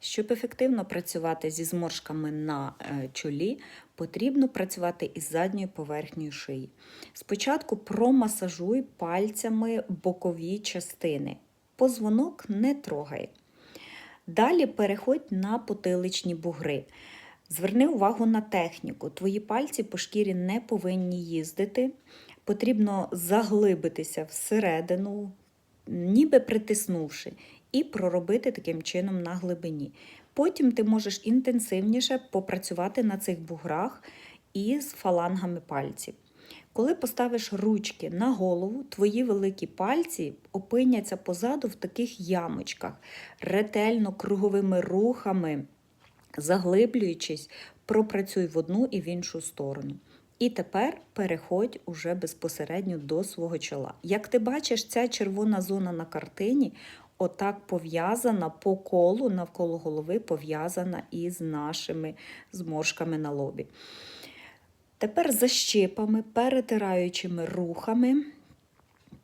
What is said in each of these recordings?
Щоб ефективно працювати зі зморшками на е, чолі, потрібно працювати із задньою поверхнею шиї. Спочатку промасажуй пальцями бокові частини. Позвонок не трогай. Далі переходь на потиличні бугри. Зверни увагу на техніку. Твої пальці по шкірі не повинні їздити. Потрібно заглибитися всередину, ніби притиснувши, і проробити таким чином на глибині. Потім ти можеш інтенсивніше попрацювати на цих буграх із фалангами пальців. Коли поставиш ручки на голову, твої великі пальці опиняться позаду в таких ямочках, ретельно круговими рухами, заглиблюючись, пропрацюй в одну і в іншу сторону. І тепер переходь уже безпосередньо до свого чола. Як ти бачиш, ця червона зона на картині отак пов'язана по колу навколо голови, пов'язана із нашими зморшками на лобі. Тепер защипами, перетираючими рухами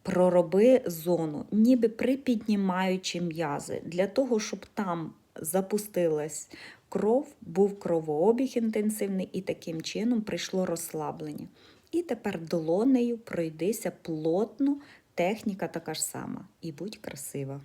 пророби зону, ніби припіднімаючи м'язи, для того, щоб там запустилась кров, був кровообіг інтенсивний і таким чином прийшло розслаблення. І тепер долонею пройдися плотно, техніка така ж сама. І будь красива.